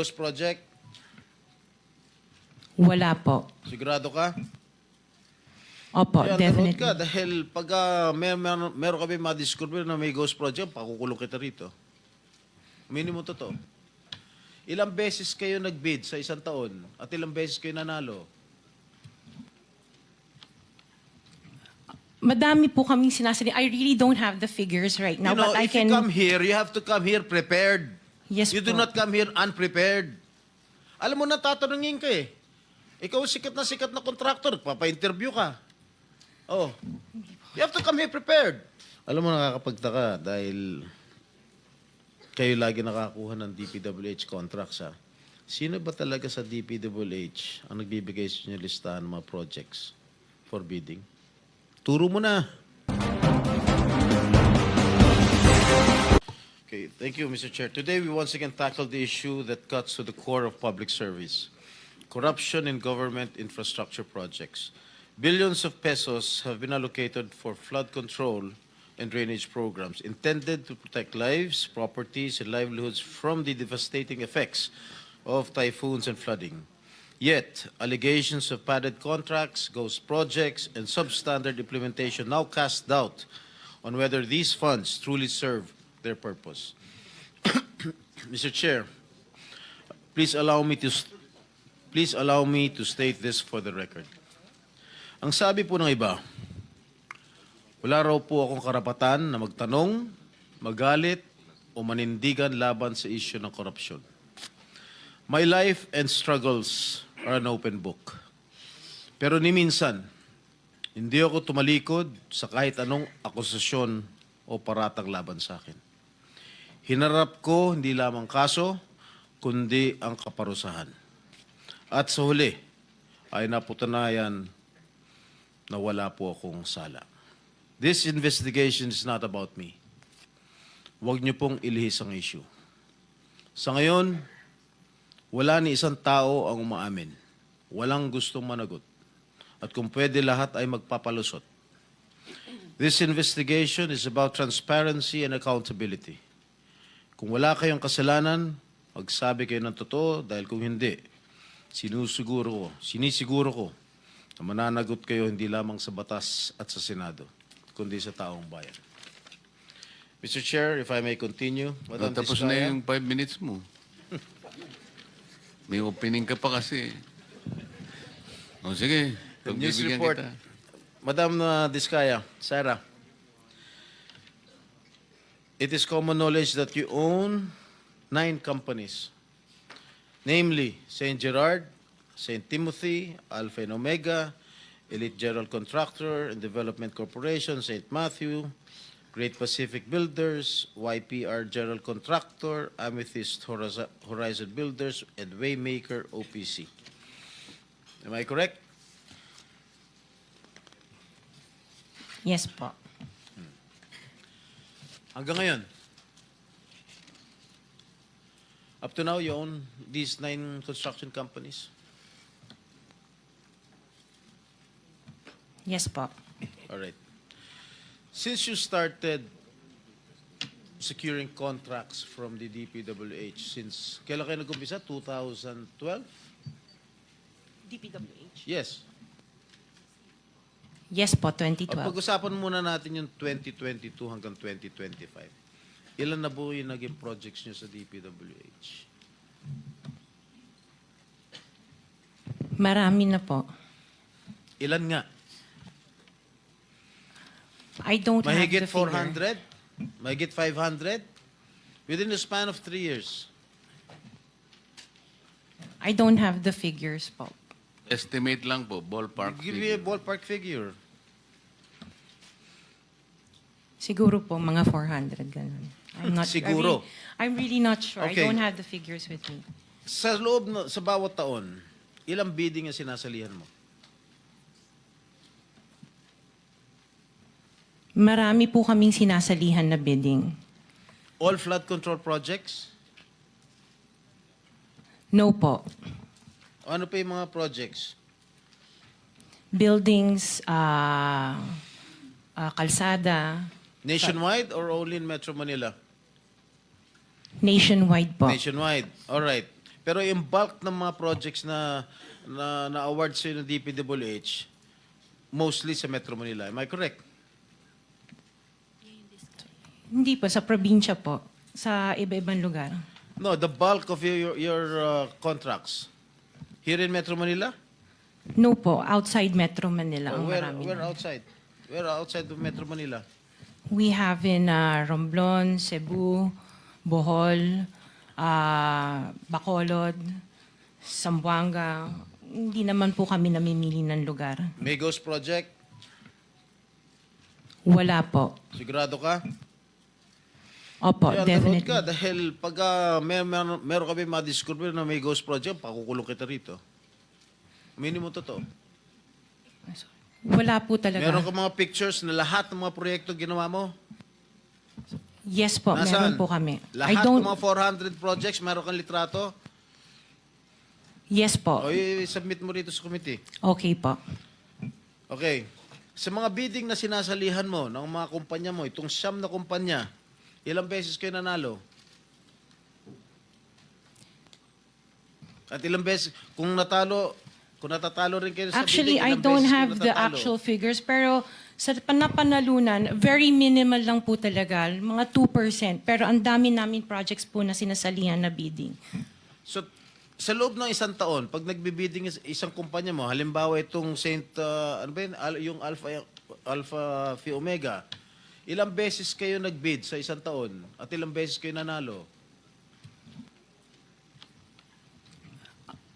Ghost Project? Wala po. Sigurado ka? Opo, Kaya definitely. ka dahil pag uh, mer mer meron kami madiscover na may Ghost Project, pakukulong kita rito. Minimum totoo. Ilang beses kayo nag-bid sa isang taon at ilang beses kayo nanalo? Madami po kaming sinasali. I really don't have the figures right now, you know, but I if can... you come here, you have to come here prepared. Yes You do po. not come here unprepared. Alam mo na, tatanungin ka eh. Ikaw sikat na sikat na contractor, papa-interview ka. Oh. You have to come here prepared. Alam mo, nakakapagtaka dahil kayo lagi nakakuha ng DPWH contracts ha. Sino ba talaga sa DPWH ang nagbibigay sa inyo listahan ng mga projects for bidding? Turo mo na. Okay, thank you, Mr. Chair. Today, we once again tackle the issue that cuts to the core of public service corruption in government infrastructure projects. Billions of pesos have been allocated for flood control and drainage programs intended to protect lives, properties, and livelihoods from the devastating effects of typhoons and flooding. Yet, allegations of padded contracts, ghost projects, and substandard implementation now cast doubt on whether these funds truly serve their purpose. Mr. Chair, please allow me to please allow me to state this for the record. Ang sabi po ng iba, wala raw po akong karapatan na magtanong, magalit, o manindigan laban sa isyu ng korupsyon. My life and struggles are an open book. Pero ni minsan, hindi ako tumalikod sa kahit anong akusasyon o paratang laban sa akin. Hinarap ko hindi lamang kaso, kundi ang kaparusahan. At sa huli, ay naputanayan na wala po akong sala. This investigation is not about me. Huwag niyo pong ilihis ang issue. Sa ngayon, wala ni isang tao ang umaamin. Walang gustong managot. At kung pwede lahat ay magpapalusot. This investigation is about transparency and accountability. Kung wala kayong kasalanan, magsabi kayo ng totoo dahil kung hindi, sinusiguro ko, sinisiguro ko na mananagot kayo hindi lamang sa batas at sa Senado, kundi sa taong bayan. Mr. Chair, if I may continue. Madam Tapos Diskaya. na yung five minutes mo. May opening ka pa kasi. O sige, The news pagbibigyan report. kita. Madam uh, Diskaya, Sarah, it is common knowledge that you own nine companies, namely St. Gerard, St. Timothy, Alpha and Omega, Elite General Contractor and Development Corporation, St. Matthew, Great Pacific Builders, YPR General Contractor, Amethyst Horizon Builders, and Waymaker OPC. Am I correct? Yes po. Hanggang ngayon. Up to now, you own these nine construction companies? Yes po. All right. Since you started securing contracts from the DPWH, since, kailan kayo nag-umpisa? 2012? DPWH? Yes. Yes po, At 2012. pag-usapan muna natin yung 2022 hanggang 2025. Ilan na po yung naging projects nyo sa DPWH? Marami na po. Ilan nga? I don't Mahigit have the figure. 400? Mahigit 500? Within the span of three years. I don't have the figures po. Estimate lang po, ballpark Give me a figure. ballpark figure. Siguro po mga 400 ganun. I'm not Siguro. I really, I'm really not sure. Okay. I don't have the figures with me. Sa loob, na, sa bawat taon, ilang bidding ang sinasalihan mo? Marami po kaming sinasalihan na bidding. All flood control projects? No po. Ano pa yung mga projects? Buildings, ah, ah, kalsada, Nationwide or only in Metro Manila? nationwide po. Nationwide. All right. Pero yung bulk ng mga projects na na, na award sa ng DPWH, mostly sa Metro Manila. Am I correct? Hindi po, sa probinsya po. Sa iba-ibang lugar. No, the bulk of your your, your uh, contracts here in Metro Manila. No po, outside Metro Manila ang where marami. where na. outside? Where outside of Metro Manila? We have in uh, Romblon, Cebu, Bohol, uh, Bacolod, Zamboanga. Hindi naman po kami namimili ng lugar. Migos project. Wala po. Sigurado ka? Opo, Kaya definitely. ka dahil pag uh, mer mer meron kami ma-discover na may ghost project, pakukulong kita rito. Minimum totoo. Wala po talaga. Meron ka mga pictures na lahat ng mga proyekto ginawa mo? Yes po, Nasaan? meron po kami. I Lahat don't, ng mga 400 projects, meron kang litrato? yes O po. i-submit mo rito sa committee. Okay po. Okay. Sa mga bidding na sinasalihan mo ng mga kumpanya mo, itong siyam na kumpanya, ilang beses kayo nanalo? At ilang beses, kung natalo, kung natatalo rin kayo sa Actually, bidding, I ilang don't beses kayo have the natatalo? actual figures, pero sa panapanalunan, very minimal lang po talaga, mga 2%. Pero ang dami namin projects po na sinasalihan na bidding. So, sa loob ng isang taon, pag nagbibidding is- isang kumpanya mo, halimbawa itong Saint, uh, ano ba yun, Al- yung Alpha, Alpha Phi Omega, ilang beses kayo nagbid sa isang taon at ilang beses kayo nanalo?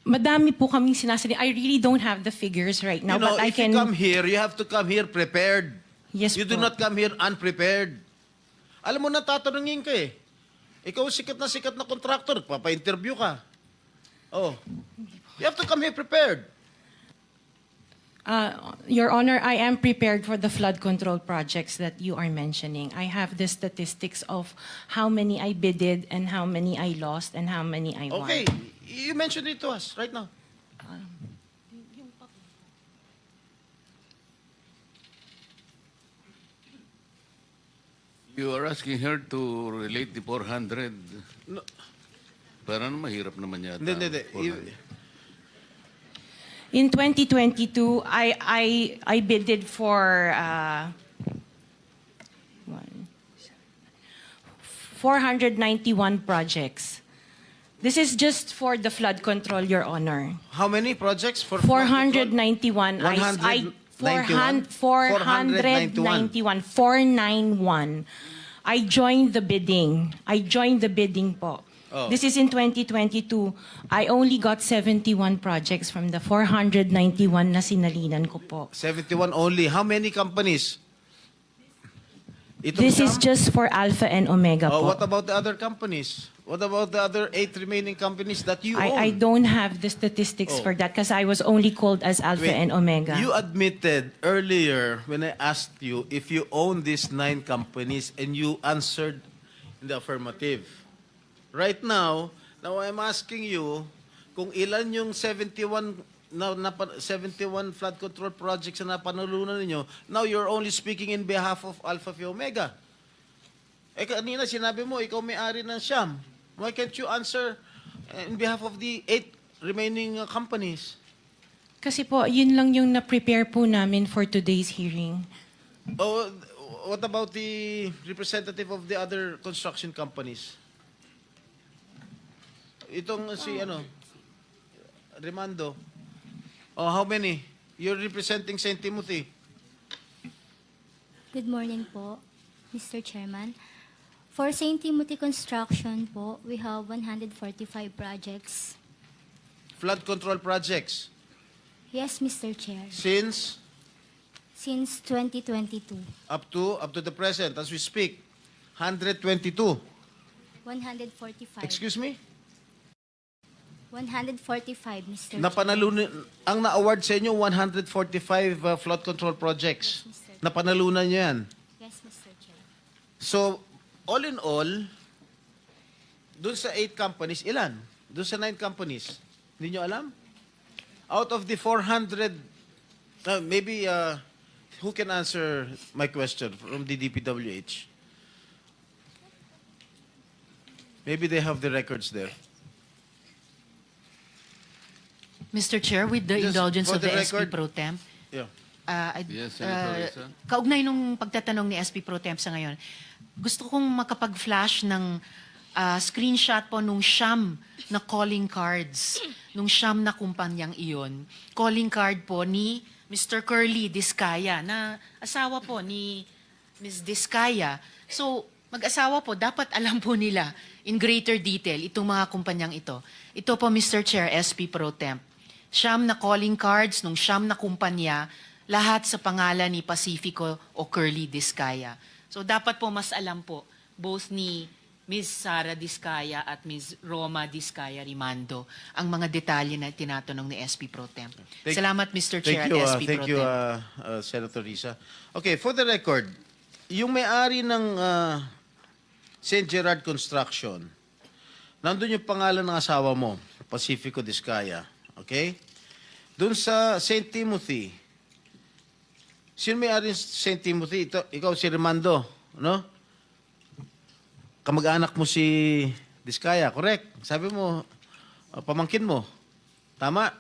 Madami po kaming sinasali. I really don't have the figures right now, you know, but I if can... you come here, you have to come here prepared. Yes you do po. not come here unprepared. Alam mo na, tatanungin ka eh. Ikaw sikat na sikat na contractor, papa-interview ka. Oh. You have to come here prepared. Uh, Your Honor, I am prepared for the flood control projects that you are mentioning. I have the statistics of how many I bidded and how many I lost and how many I won. Okay, you mentioned it to us right now. You are asking her to relate the 400. No. Parang mahirap naman yata. Hindi, hindi, hindi. 400. In 2022, I I I bidded for uh, one, 491 projects. This is just for the flood control, Your Honor. How many projects for 491. I, I, 191? 491. 491. I joined the bidding. I joined the bidding po. Oh. This is in 2022. I only got 71 projects from the 491 na sinalinan ko po. 71 only. How many companies? Itong This is just for Alpha and Omega Oh, po. what about the other companies? What about the other eight remaining companies that you own? I, I don't have the statistics Oh. for that because I was only called as Alpha Wait, and Omega. You admitted earlier when I asked you if you own these nine companies and you answered in the affirmative. Right now, now I'm asking you kung ilan yung 71 na, na 71 flood control projects na napanalunan ninyo. Now you're only speaking in behalf of Alpha Phi Omega. Eh kanina sinabi mo ikaw may-ari ng Siam. Why can't you answer uh, in behalf of the eight remaining uh, companies? Kasi po, yun lang yung na-prepare po namin for today's hearing. Oh, what about the representative of the other construction companies? Itong si ano, Remando. Oh, how many? You're representing St. Timothy. Good morning po, Mr. Chairman. For St. Timothy Construction po, we have 145 projects. Flood control projects. Yes, Mr. Chair. Since Since 2022, up to up to the present as we speak, 122. 145. Excuse me? 145, Mr. Napanalunan ang na-award sa inyo 145 uh, flood control projects. Yes, Mr. Napanalunan niyo 'yan. Yes, Mr. Chair. So, all in all, dun sa eight companies, ilan? Dun sa nine companies, hindi nyo alam? Out of the 400, uh, maybe, uh, who can answer my question from the DPWH? Maybe they have the records there. Mr. Chair, with the Just indulgence for of the, the SP record- Pro Temp, Yeah. uh, I'd- Yes, Senator uh, Risa. kaugnay nung pagtatanong ni SP Pro Temp sa ngayon, gusto kong makapag-flash ng uh, screenshot po nung siyam na calling cards, nung siyam na kumpanyang iyon. Calling card po ni Mr. Curly Discaya, na asawa po ni Ms. Discaya. So, mag-asawa po, dapat alam po nila in greater detail itong mga kumpanyang ito. Ito po, Mr. Chair, SP Pro Temp. Siyam na calling cards nung siyam na kumpanya, lahat sa pangalan ni Pacifico o Curly Discaya. So dapat po mas alam po, both ni Ms. Sara Discaya at Ms. Roma Discaya Rimando, ang mga detalye na tinatanong ni SP Pro Temp. Thank- Salamat, Mr. Chair Thank you, at uh, SP thank Pro you, uh, uh, Senator Risa. Okay, for the record, yung may-ari ng uh, St. Gerard Construction, nandun yung pangalan ng asawa mo, Pacifico Discaya. Okay? Doon sa St. Timothy, sino may-ari St. Timothy? Ito, ikaw si Remando, no? Kamag-anak mo si Discaya, correct? Sabi mo, uh, pamangkin mo. Tama?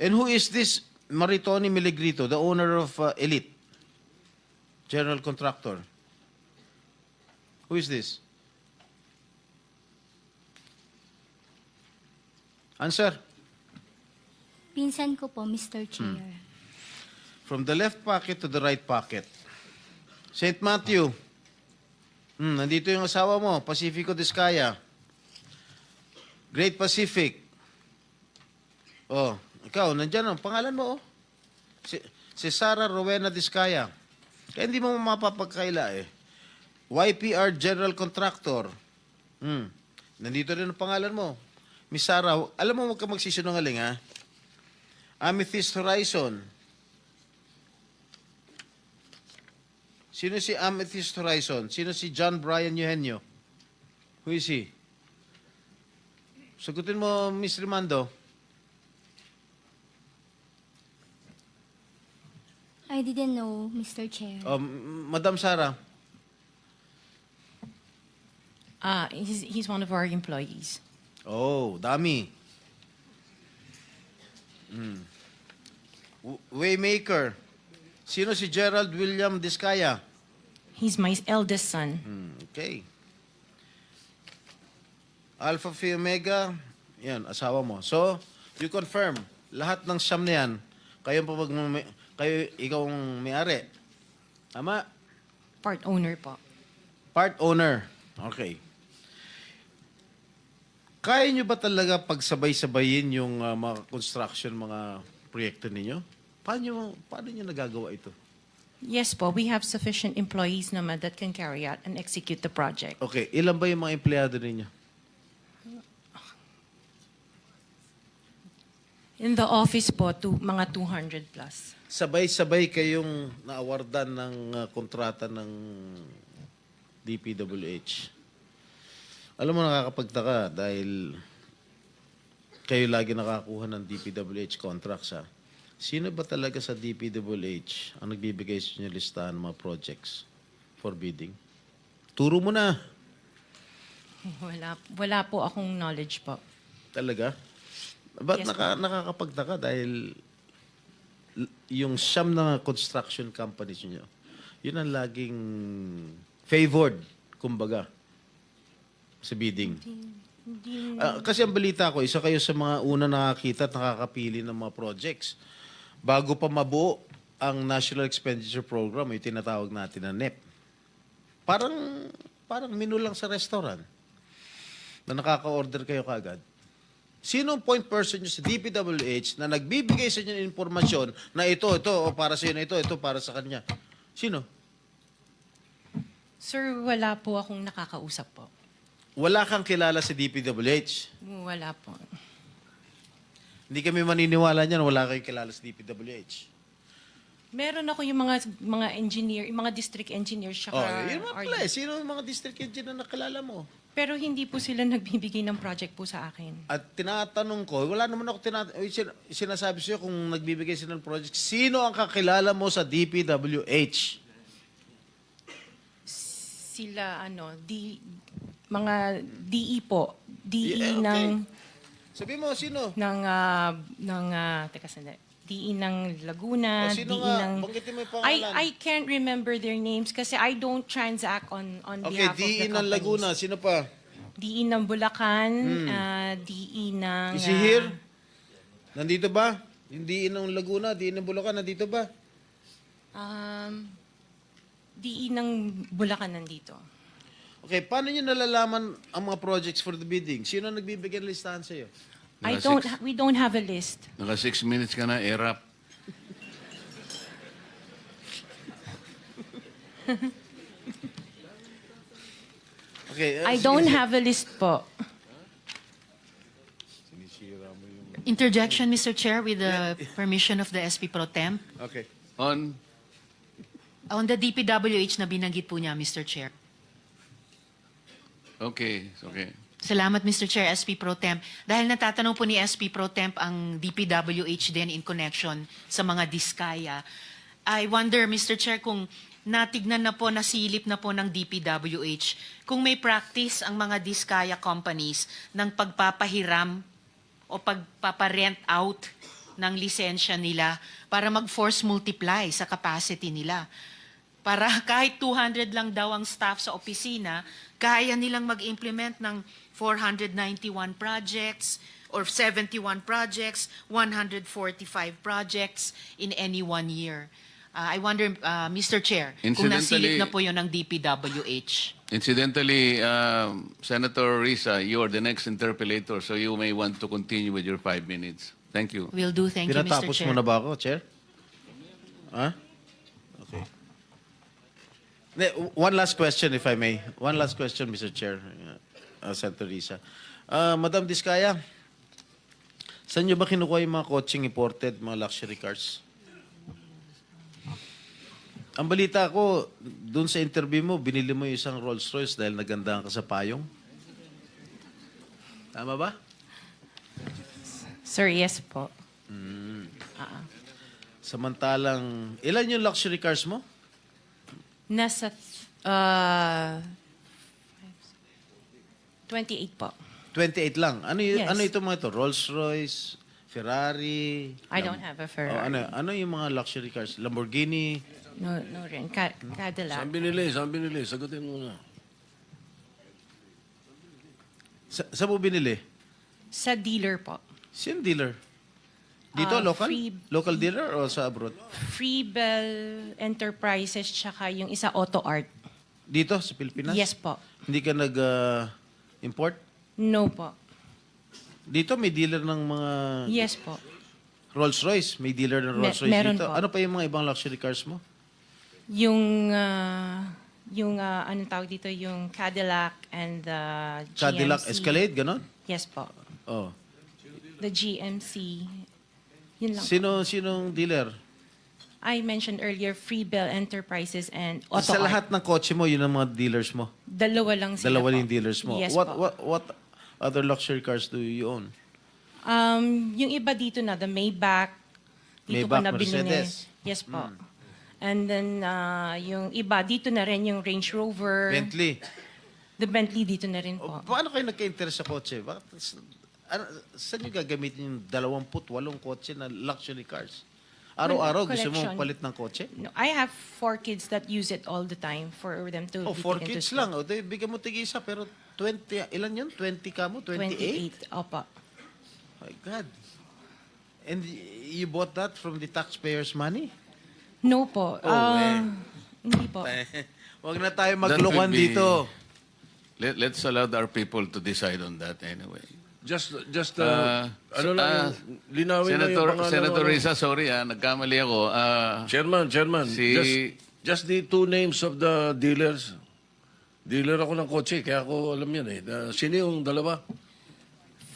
And who is this Maritoni Miligrito, the owner of uh, Elite? General contractor. Who is this? Answer. Pinsan ko po, Mr. Chair. From the left pocket to the right pocket. St. Matthew. Hmm, nandito yung asawa mo, Pacifico Discaya. Great Pacific. Oh, ikaw, nandyan ang pangalan mo, oh. Si, si Sarah Rowena Discaya. Kaya hindi mo mapapagkaila eh. YPR General Contractor. Hmm. Nandito rin ang pangalan mo. Miss Sarah, alam mo huwag ka magsisinungaling ha. Amethyst Horizon. Sino si Amethyst Horizon? Sino si John Brian Eugenio? Who is he? Sagutin mo, Miss Rimando. I didn't know, Mr. Chair. Um, Madam Sara. Ah, he's, he's one of our employees. Oh, dami. Mm. Waymaker. Sino si Gerald William Discaya? He's my eldest son. Hmm, okay. Alpha Phi Omega, yan, asawa mo. So, you confirm, lahat ng siyam na yan, kayo, pa pag- kayo ikaw ang may-ari. Tama? Part owner po. Part owner. Okay. Kaya nyo ba talaga pagsabay-sabayin yung uh, mga construction, mga proyekto ninyo? Paano, paano nyo nagagawa ito? Yes po, we have sufficient employees naman that can carry out and execute the project. Okay, ilan ba yung mga empleyado ninyo? In the office po, to, mga 200 plus. Sabay-sabay kayong naawardan ng uh, kontrata ng DPWH. Alam mo, nakakapagtaka dahil kayo lagi nakakuha ng DPWH contracts, ha? Sino ba talaga sa DPWH ang nagbibigay sa inyo listahan ng mga projects for bidding? Turo mo na. Wala, wala po akong knowledge po. Talaga? Ba't Yes, naka, nakakapagtaka? Dahil l- yung siyam na construction companies nyo, yun ang laging favored, kumbaga, sa bidding. Ah, kasi ang balita ko, isa kayo sa mga una nakakita at nakakapili ng mga projects. Bago pa mabuo ang National Expenditure Program, yung tinatawag natin na NEP. Parang, parang menu lang sa restaurant na nakaka-order kayo kagad. Sino ang point person nyo sa DPWH na nagbibigay sa inyo ng informasyon na ito, ito, o para sa inyo, ito, ito, para sa kanya? Sino? Sir, wala po akong nakakausap po. Wala kang kilala sa DPWH. Wala po. Hindi kami maniniwala niyan, wala kayong kilala sa DPWH. Meron ako yung mga mga engineer, yung mga district engineers siya. Oh, yun nga pala eh. Sino ang mga district engineer na nakilala mo? Pero hindi po sila nagbibigay ng project po sa akin. At tinatanong ko, wala naman ako tinat- eh, sin- sinasabi sa'yo kung nagbibigay sila ng project, sino ang kakilala mo sa DPWH? Sila ano, di mga DE po. DE Yeah, okay. ng Sabi mo, sino? ng ah, ng ah, teka sandali. DE ng Laguna, O, sino DE nga? ng Banggitin mo yung I pangalan. I can't remember their names kasi I don't transact on on Okay, behalf of the DE ng companies. Laguna. Sino pa? DE ng Bulacan, ah, DE ng Is he ah, here? Nandito ba? Yung DE ng Laguna, DE ng Bulacan, nandito ba? Um, DE ng Bulacan nandito. Okay, paano nyo nalalaman ang mga projects for the bidding? Sino ang nagbibigay ng listahan sa'yo? I Naka don't six- ha- we don't have a list. Naka six minutes ka na, erap. Okay. uh, I sige, don't sige. have a list po. Interjection, Mr. Chair, with the permission of the SP Pro Temp. Okay. On, On the DPWH na binanggit po niya, Mr. Chair. Okay, okay. Salamat, Mr. Chair, SP Pro Temp. Dahil natatanong po ni SP Pro Temp ang DPWH din in connection sa mga diskaya. I wonder, Mr. Chair, kung natignan na po, nasilip na po ng DPWH, kung may practice ang mga diskaya companies ng pagpapahiram o pagpaparent out ng lisensya nila para mag-force multiply sa capacity nila. Para kahit 200 lang daw ang staff sa opisina, kaya nilang mag-implement ng 491 projects or 71 projects, 145 projects in any one year. Uh, I wonder, uh, Mr. Chair, kung Incidentally- nasilip na po yun ng DPWH. Incidentally, um, Senator Risa, you are the next interpellator, so you may want to continue with your five minutes. Thank you. Will do. Thank you, Mr. Pinatapos Chair. mo na ba ako, Chair? Ha? Okay. Ne, One last question, if I may. One last question, Mr. Chair, uh, Senator Risa. Uh, Madam Diskaya, saan nyo ba kinukuha yung mga coaching imported, mga luxury cars? Ang balita ko, dun sa interview mo, binili mo yung isang Rolls Royce dahil nagandahan ka sa payong. Tama ba? Sir, yes po. Samantalang, ilan yung luxury cars mo? Nasa uh, 28 po. 28 lang. Ano y- Yes. ano ito mga ito? Rolls-Royce, Ferrari. I Lam- don't have a Oh, Ferrari. ano, ano yung mga luxury cars? Lamborghini. No, no rin. Ka- Cadillac. Saan binili? Saan binili? Sagutin mo na. Sa, saan mo binili? Sa dealer po. Sino dealer? Dito, Ah, local? free- Local dealer o sa abroad? Freebell Enterprises tsaka yung isa Auto Art. Dito, sa Pilipinas? Yes po. Hindi ka nag-import? No po. dito may dealer ng mga Yes po. Rolls-Royce. May dealer ng Me- Rolls-Royce meron dito. po. Ano pa yung mga ibang luxury cars mo? Yung ah, yung ah, anong tawag dito yung Cadillac and the GMC. Cadillac Escalade, ganon? Yes po. Oh. The GMC. Yun lang. Sino, sinong dealer? I mentioned earlier Freebell Enterprises and Auto sa Art. lahat ng kotse mo, yun ang mga dealers mo? Dalawa lang sila Dalawa po. yung dealers mo. Yes what, po. what what other luxury cars do you own? Um, yung iba dito na, the Maybach. Dito Maybach, ko na binili. Mercedes. Hmm. Yes po. And then, ah, yung iba, dito na rin yung Range Rover. Bentley. The Bentley dito na rin O, po. paano kayo nagka-interest sa kotse? Bakit, s- ano, saan nyo gagamitin yung 28 kotse na luxury cars? Araw-araw gusto mo collection. palit ng kotse? No, I have four kids that use it all the time for them to Oh, be four taken to kids school. lang. O, di, bigyan mo tig isa, pero 20, ilan yun? 20 ka mo? 28? 28. Opo. My God. And y- you bought that from the taxpayers' money? No po. Oh, Ah, eh. Hindi po. Huwag na tayo That maglokohan will be- dito. Let, let's allow our people to decide on that anyway. Just, just, Uh, uh, ano lang, ah, yung- linawin lang yung Senator, pangalan. Senator ano. Risa, sorry ah, nagkamali ako. Ah, Chairman, Chairman, Si- just, just the two names of the dealers. Dealer ako ng kotse, kaya ako alam yan eh. Uh, sino yung dalawa?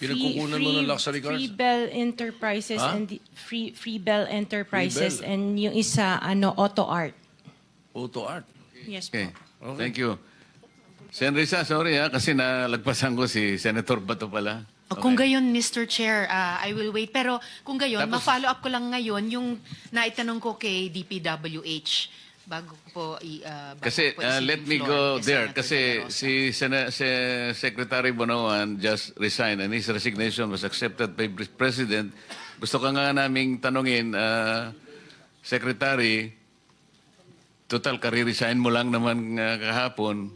Pinagkukunan mo ng luxury cars? Freebell Enterprises Ha? and the, Free Freebell Enterprises Freebell. and yung isa ano Auto Art. Auto Art. Yes po. okay. Thank you. Sen Risa, sorry ah, kasi nalagpasan ko si Senator Bato pala. O, Kung gayon, Mr. Chair, ah, I will wait. Pero kung gayon, Tapos- ma-follow up ko lang ngayon yung naitanong ko kay DPWH. bago ko po i ah, bago Kasi ko po uh, isipin let me floor go kay there Senator kasi De La Rosa. si, Sena- si Secretary Bonoan just resigned and his resignation was accepted by President. Gusto ka nga naming tanungin, uh, Secretary, total kare-resign mo lang naman uh, kahapon.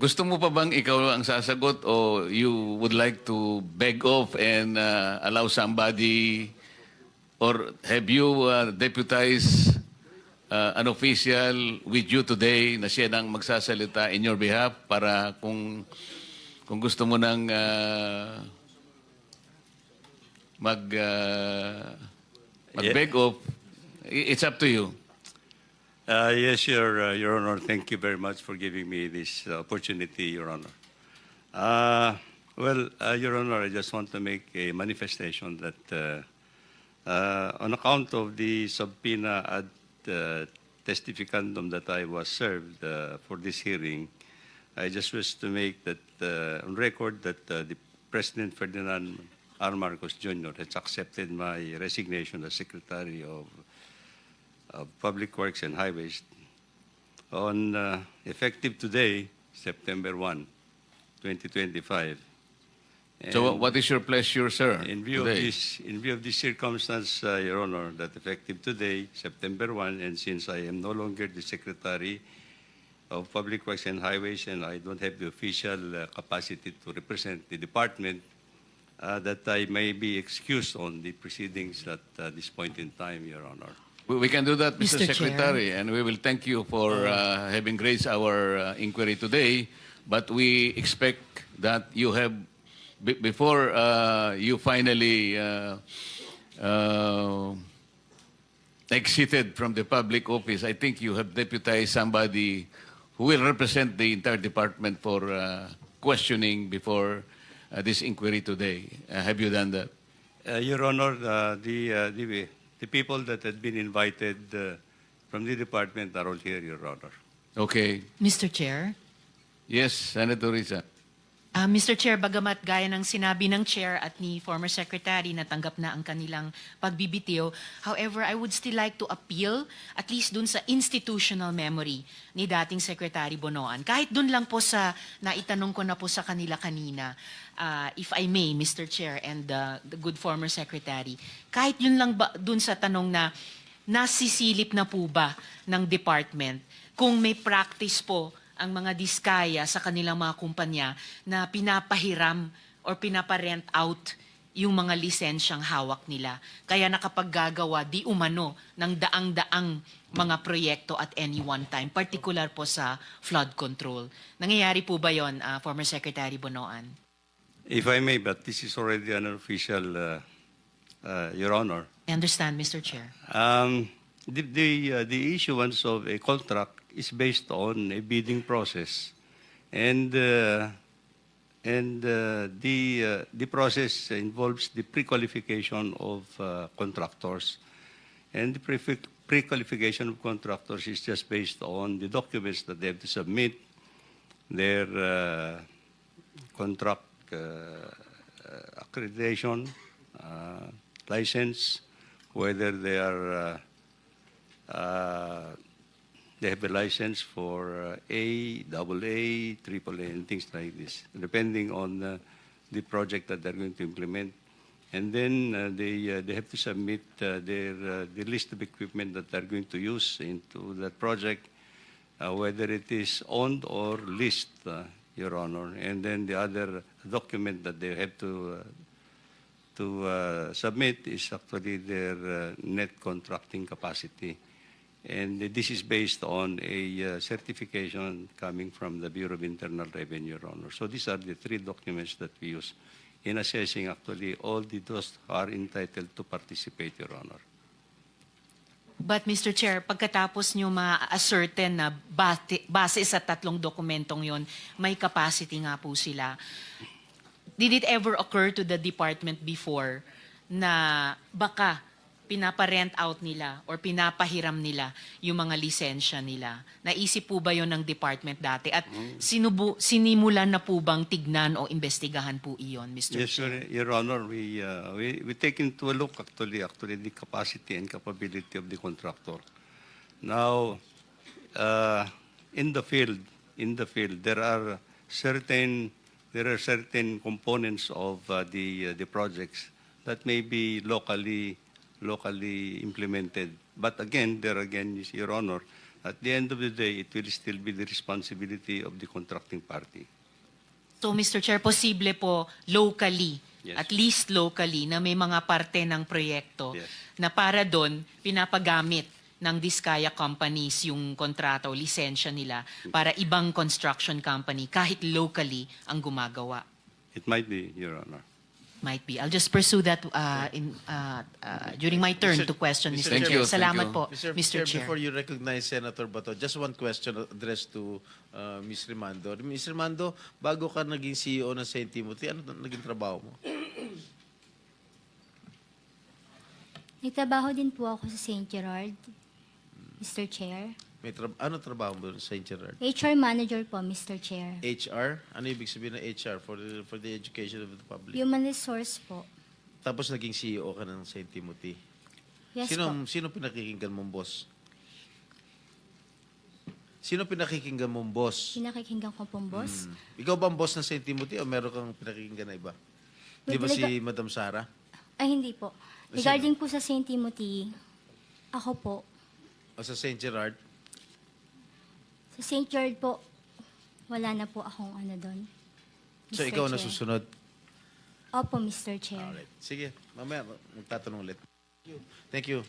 Gusto mo pa bang ikaw ang sasagot o you would like to beg off and uh, allow somebody or have you uh, deputized uh, an official with you today na siya nang magsasalita in your behalf para kung kung gusto mo nang uh, mag uh, mag-beg off, i- it's up to you. Uh, Yes, Your, uh, Your Honor, thank you very much for giving me this opportunity, Your Honor. Uh, Well, uh, Your Honor, I just want to make a manifestation that uh, uh, on account of the subpoena ad uh, testificandum that I was served uh, for this hearing, I just wish to make that uh, on record that uh, the President Ferdinand R. Marcos Jr. has accepted my resignation as Secretary of of Public Works and Highways on uh, effective today, September 1, 2025. So And what is your pleasure, sir? in view today? of this, in view of this circumstance, uh, Your Honor, that effective today, September 1, and since I am no longer the Secretary of Public Works and Highways, and I don't have the official uh, capacity to represent the department, uh, that I may be excused on the proceedings at uh, this point in time, Your Honor. We we can do that, Mr. Mr. Chair. Secretary, and we will thank you for uh, having raised our uh, inquiry today. But we expect that you have, be- before uh, you finally uh, uh, exited from the public office, I think you have deputized somebody who will represent the entire department for uh, questioning before uh, this inquiry today. Uh, have you done that? Uh, Your Honor, uh, the, uh, the, the people that had been invited uh, from the department are all here, Your Honor. Okay. Mr. Chair, Yes, Senator Risa. Ah, Mr. Chair, bagamat gaya ng sinabi ng Chair at ni former Secretary na tanggap na ang kanilang pagbibitiw, however, I would still like to appeal at least dun sa institutional memory ni dating Secretary Bonoan. Kahit dun lang po sa naitanong ko na po sa kanila kanina, ah, if I may, Mr. Chair and uh, the good former Secretary, kahit yun lang ba dun sa tanong na nasisilip na po ba ng department kung may practice po ang mga diskaya sa kanilang mga kumpanya na pinapahiram or pinaparent out yung mga lisensyang hawak nila. Kaya nakapaggagawa di umano ng daang-daang mga proyekto at any one time, particular po sa flood control. Nangyayari po ba yon, ah, former Secretary Bonoan? If I may, but this is already an official, uh, uh, Your Honor. I understand, Mr. Chair. Um, the the, uh, the issuance of a contract is based on a bidding process, and uh, and uh, the uh, the process involves the pre-qualification of uh, contractors, and the pre- pre-qualification of contractors is just based on the documents that they have to submit, their uh, contract uh, uh, accreditation, uh, license, whether they are uh, uh, they have a license for uh, A, double A, triple A, and things like this, depending on uh, the project that they're going to implement. And then uh, they uh, they have to submit uh, their uh, the list of equipment that they're going to use into that project, uh, whether it is owned or leased, uh, Your Honor. And then the other document that they have to uh, to uh, submit is actually their uh, net contracting capacity. And this is based on a uh, certification coming from the Bureau of Internal Revenue, Your Honor. So these are the three documents that we use in assessing actually all the those are entitled to participate, Your Honor. But Mr. Chair, pagkatapos nyo ma-ascertain na base sa tatlong dokumentong yon, may capacity nga po sila. Did it ever occur to the department before na baka pinaparent out nila or pinapahiram nila yung mga lisensya nila? Naisip po ba yon ng department dati? At sinubu, sinimulan na po bang tignan o investigahan po iyon, Mr. Yes, Chair? Your, Your Honor, we, uh, we, we take into a look actually, actually the capacity and capability of the contractor. Now, uh, in the field, in the field, there are certain there are certain components of uh, the uh, the projects that may be locally locally implemented. But again, there again, Your Honor, at the end of the day, it will still be the responsibility of the contracting party. So, Mr. Chair, posible po locally, Yes. at least locally, na may mga parte ng proyekto Yes. na para doon pinapagamit ng Diskaya companies yung kontrata o lisensya nila para ibang construction company kahit locally ang gumagawa. It might be, Your Honor. Might be. I'll just pursue that uh, in, uh, uh, during my turn Mr. to question, Mr. Mr. Thank Chair. you, thank Salamat you. po, Mr. Mr. Chair. before you recognize Senator Bato, just one question addressed to uh, Ms. Rimando. Ms. Rimando, bago ka naging CEO ng St. Timothy, ano naging trabaho mo? Nagtrabaho din po ako sa St. Gerard, Mr. Chair. May tra- ano trabaho mo sa St. Gerard? HR Manager po, Mr. Chair. HR? Ano ibig sabihin ng HR for the, for the education of the public? Human Resource po. Tapos naging CEO ka ng St. Timothy. Yes sino, po. sino pinakikinggan mong boss? Sino pinakikinggan mong boss? Pinakikinggan ko pong boss. Hmm. Ikaw ba ang boss ng St. Timothy o meron kang pinakikinggan na iba? Di ba si Madam Sara? Ay, hindi po. Regarding po sa St. Timothy, ako po. O sa St. Gerard? Sa St. Gerard po, wala na po akong ano doon. So Mr. ikaw na Chair. susunod? Opo, Mr. Chair. Alright. Sige, mamaya magtatanong ulit. Thank you. Thank you.